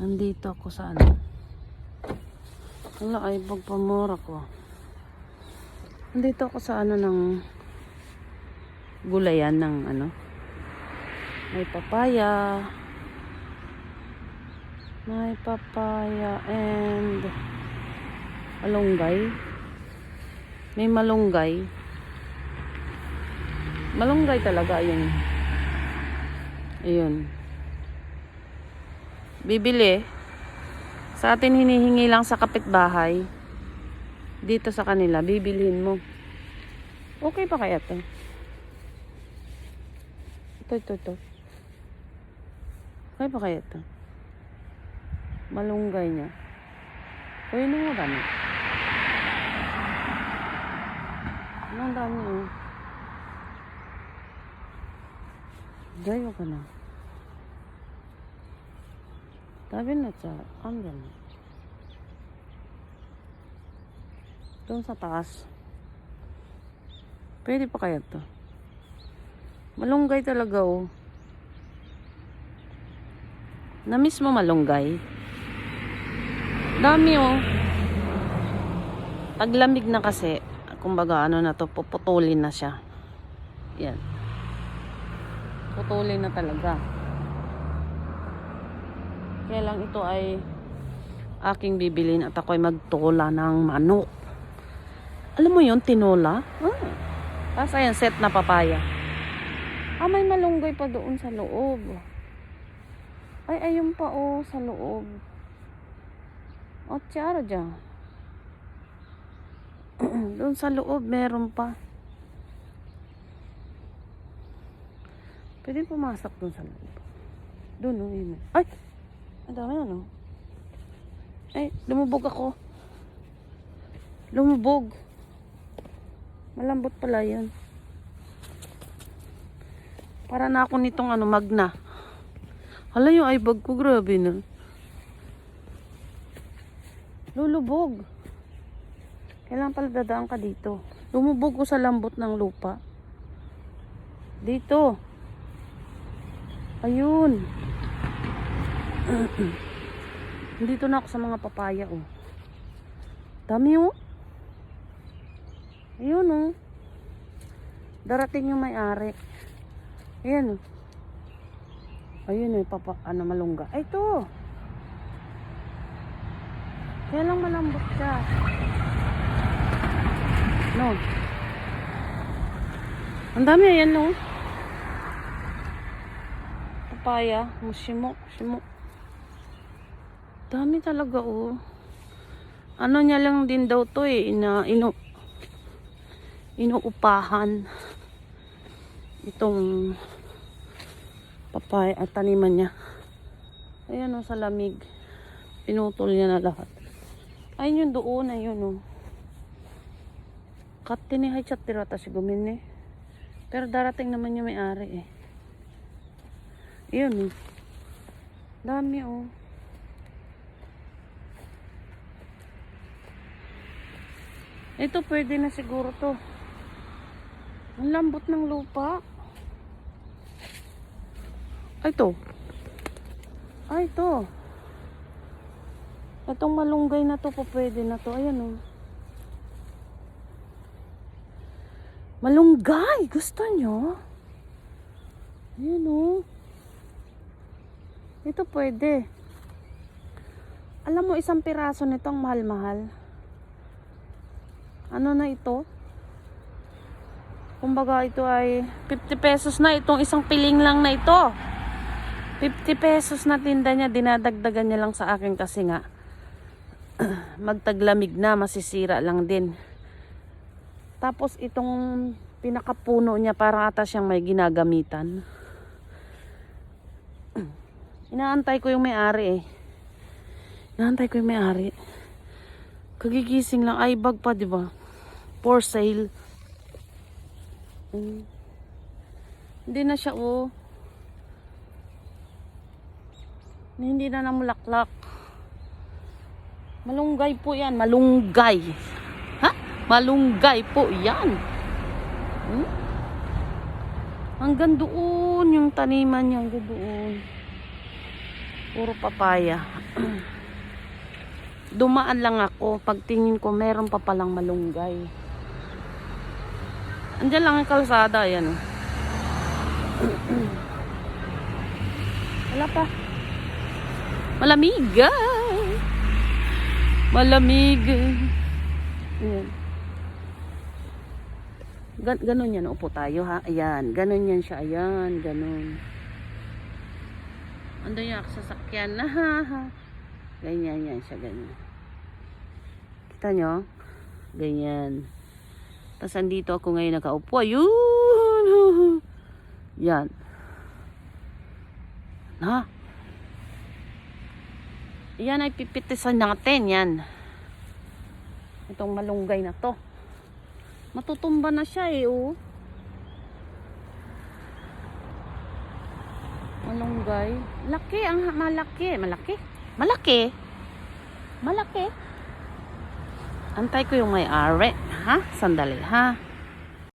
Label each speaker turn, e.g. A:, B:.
A: Nandito ako sa ano. Wala ay pagpamura ko. Nandito ako sa ano ng gulayan ng ano. May papaya. May papaya and malunggay. May malunggay. Malunggay talaga yun. Ayun. Bibili. Sa atin hinihingi lang sa kapitbahay. Dito sa kanila, bibilhin mo. Okay pa kaya to? Ito, ito, ito. Okay pa kaya to? Malunggay niya. Uy, ano nga dami? Ano ang dami oh. Dayo ka na. Dami na siya. Ang dami. Doon sa taas. Pwede pa kaya to? Malunggay talaga oh. Na-miss mo malunggay? Dami oh. Taglamig na kasi. Kumbaga ano na to, puputulin na siya. Yan. Putulin na talaga. Kaya lang ito ay aking bibilin at ako ay magtola ng manok. Alam mo yun, tinola? Ah. Tapos ayan, set na papaya. Ah, may malunggay pa doon sa loob. Ay, ayun pa oh, sa loob. O, tsara dyan. doon sa loob, meron pa. Pwede pumasok doon sa loob. Doon, oh, yun. Ay! Ang dami na, no? Ay, lumubog ako. Lumubog. Malambot pala yun. Para na ako nitong ano, magna. Hala yung ibag ko, grabe na. Lulubog. Kailangan pala dadaan ka dito. Lumubog ko sa lambot ng lupa. Dito. Ayun. Dito na ako sa mga papaya, oh. Dami, oh. Ayun, oh. Darating yung may-ari. Ayan, oh. Ayun, eh, papa, ano, malungga. Ay, ito. Kaya lang malambot siya. No. Ang dami, ayan, no. Papaya, mushimo, shimo. Dami talaga, oh. Ano niya lang din daw to, eh, ina, ino, inuupahan itong papaya at taniman niya. Ayan o, sa lamig. Pinutol niya na lahat. Ayun yung doon, ayun o. Katinihay chat tirata si Gumin eh. Pero darating naman yung may-ari eh. Ayun o. Dami o. Ito pwede na siguro to. Ang lambot ng lupa. Ay, ito. Ay, ito. Itong malunggay na to, po pwede na to. Ayan, oh. Malunggay! Gusto nyo? Ayan, oh. Ito pwede. Alam mo, isang piraso nitong mahal-mahal. Ano na ito? Kumbaga, ito ay 50 pesos na. Itong isang piling lang na ito. 50 pesos na tinda niya, dinadagdagan niya lang sa akin kasi nga magtaglamig na, masisira lang din. Tapos itong pinakapuno niya parang ata siyang may ginagamitan. Inaantay ko yung may-ari eh. Inaantay ko yung may-ari. Kagigising lang, ay bag pa, di ba? For sale. Mm. Hindi na siya oh. Hindi na namulaklak. Malunggay po yan. Malunggay. Ha? Malunggay po yan. Hmm? Hanggang doon yung taniman niya. Hanggang doon. Puro papaya. Dumaan lang ako. Pagtingin ko, meron pa palang malunggay. Andiyan lang ang kalsada. Ayan. oh. Wala pa. Malamig. ah. Malamig. Ayan. Gan ganon yan. Upo tayo ha. Ayan. Ganon yan siya. Ayan. Ganon. Ando yung sasakyan ha ha. Ganyan yan siya. Ganyan. Kita nyo? Ganyan. Tapos andito ako ngayon nakaupo. Ayun. Yan. Ha? Yan ay pipitisan natin. Yan. Itong malunggay na to. Matutumba na siya eh. Oh. Malunggay. Laki. Ang malaki. Malaki. Malaki. Malaki. Antay ko yung may-ari. Ha? Sandali ha.